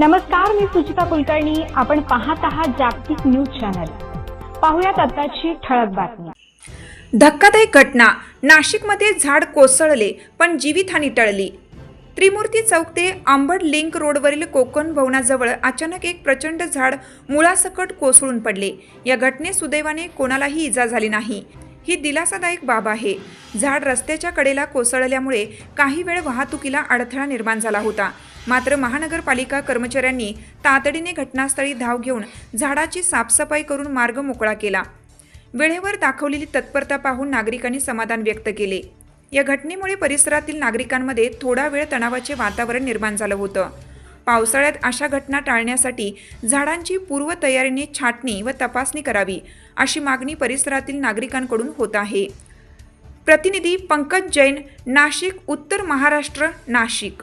नमस्कार मी सुचिता कुलकर्णी. आपण पाहत आहात जागतिक न्यूज चॅनल. पाहुयात आताची ठळक बातमी. धक्कादायक घटना. नाशिकमध्ये झाड कोसळले पण जीवितहानी टळली. त्रिमूर्ती चौक ते आंबड लिंक रोडवरील कोकण भवनाजवळ अचानक एक प्रचंड झाड मुळासकट कोसळून पडले. या घटनेत सुदैवाने कोणालाही इजा झाली नाही. ही दिलासादायक बाब आहे. झाड रस्त्याच्या कडेला कोसळल्यामुळे काही वेळ वाहतुकीला अडथळा निर्माण झाला होता. मात्र महानगरपालिका कर्मचाऱ्यांनी तातडीने घटनास्थळी धाव घेऊन झाडाची साफसफाई करून मार्ग मोकळा केला. वेळेवर दाखवलेली तत्परता पाहून नागरिकांनी समाधान व्यक्त केले. या घटनेमुळे परिसरातील नागरिकांमध्ये थोडा वेळ तणावाचे वातावरण निर्माण झालं होतं. पावसाळ्यात अशा घटना टाळण्यासाठी झाडांची पूर्वतयारीने छाटणी व तपासणी करावी अशी मागणी परिसरातील नागरिकांकडून होत आहे. प्रतिनिधी पंकज जैन नाशिक उत्तर महाराष्ट्र नाशिक.